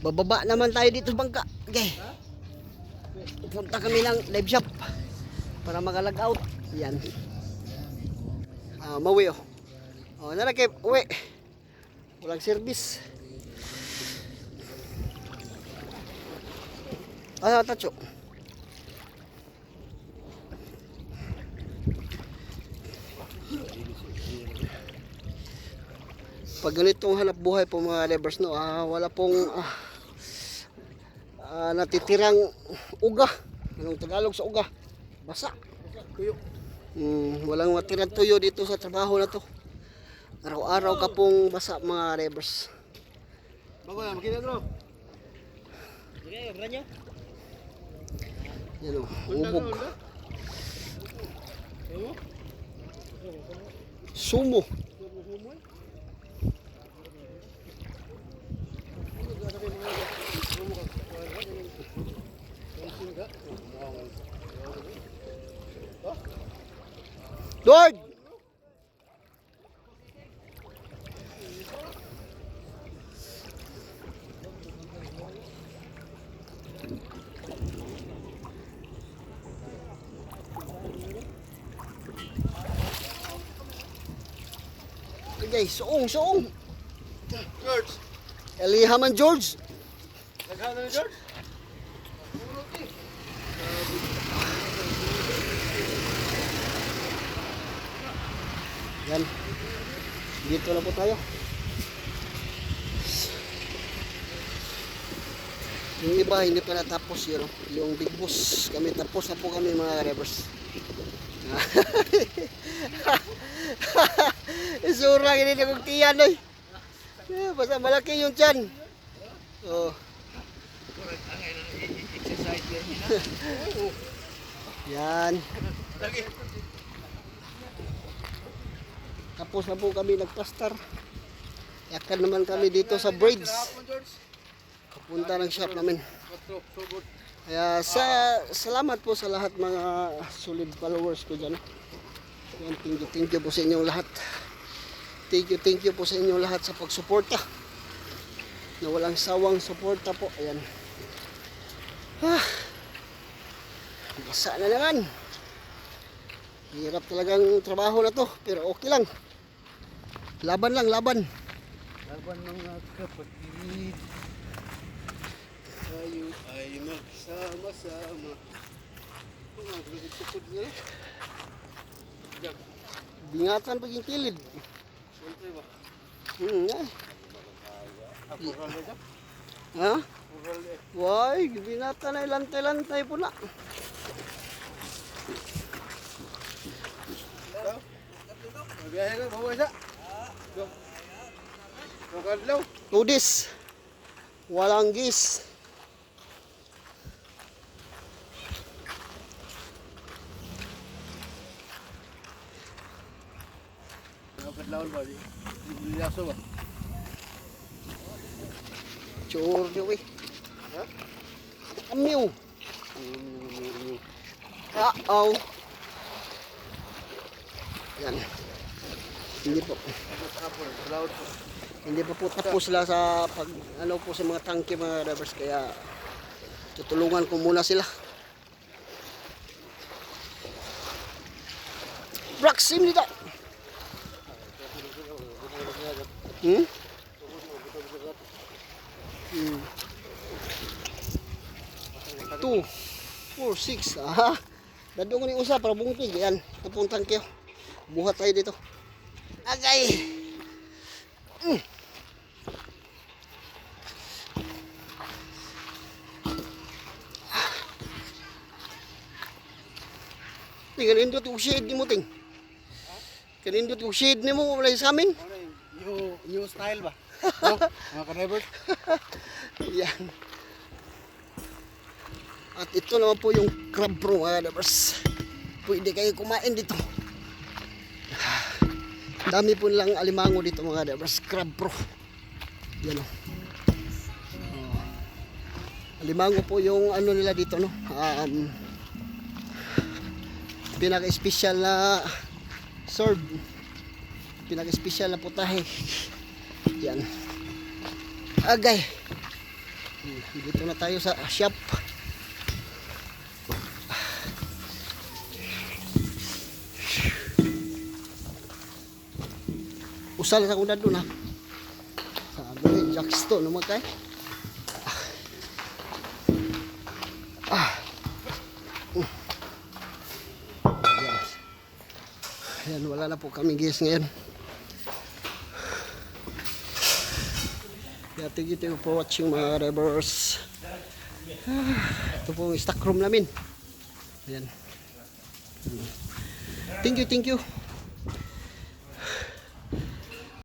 Bababa naman tayo dito bangka. Okay. Punta kami ng live shop para makalag out. Yan. Ah, mawi oh. Oh, narakip, uwi. Walang service. Ah, tacho. Pag ganitong hanap buhay po mga levers no, ah, wala pong ah, ah, natitirang uga. Anong Tagalog sa uga? Basa. Kuyo. Mm, walang matirang tuyo dito sa trabaho na to. Araw-araw ka pong basa mga levers. Bago na, makita bro. Yan o, ubog. Sumo. Lord! Okay, suong, suong. George. Elihaman George. Naghahan na ni George. Yan. Dito na po tayo. Yung iba hindi pa natapos yun. Yung big boss kami tapos na po kami mga revers. Isura hindi na kong tiyan oy. Eh, Basta malaki yung tiyan. Oh. Yan. Tapos na po kami nagpastar. Yakan naman kami dito sa bridge. Hapon George. Punta ng shop namin. Kaya sa salamat po sa lahat mga solid followers ko dyan. Yan, thank you, thank you po sa inyong lahat. Thank you, thank you po sa inyong lahat sa pagsuporta. Na walang sawang suporta po. Ayan. Ah, basa na naman. Hirap talagang trabaho na to. Pero okay lang. Laban lang, laban. Laban mga kapatid. Tayo ay magsama-sama. Bingatan paging kilid. Siyempre ba? Hmm, eh. Na dyan. Ha? Why, binata na ilantay-lantay po na. Ikaw? Mabiyahe ka, bawa siya. Tudis. Walang gis. Chur di eh. Ha? Amiw. Uh-oh. Yan. Hindi po. Hindi pa po tapos sila sa pag ano po sa mga tangke mga drivers kaya tutulungan ko muna sila. Proxim dito. Hmm? Hmm. Two, four, six. Aha. Dado ko ni usa para bungkig. Yan. Tapuntang kayo. Buhat tayo dito. Agay. Ting, kanindot yung shade ni mo, ting. Kanindot yung shade ni mo, wala sa amin. New, new style ba? No? Mga ka-driver? Yan. At ito naman po yung crab pro mga lovers. Pwede kayo kumain dito. Dami po nilang alimango dito mga lovers. Crab pro. Yan o. Oh. Alimango po yung ano nila dito no. Um, pinaka-special na serve. Pinaka-special na putahe. Yan. Agay. Hmm, Dito na tayo sa shop. Usal sa kuna doon ha. Sabi ni Jackstone naman kay. Ah. Uh. Yan. Yan, wala na po kami guys ngayon. Kaya thank you for watching mga rebels. Ah, ito po yung stock room namin. Ayan. Thank you, thank you.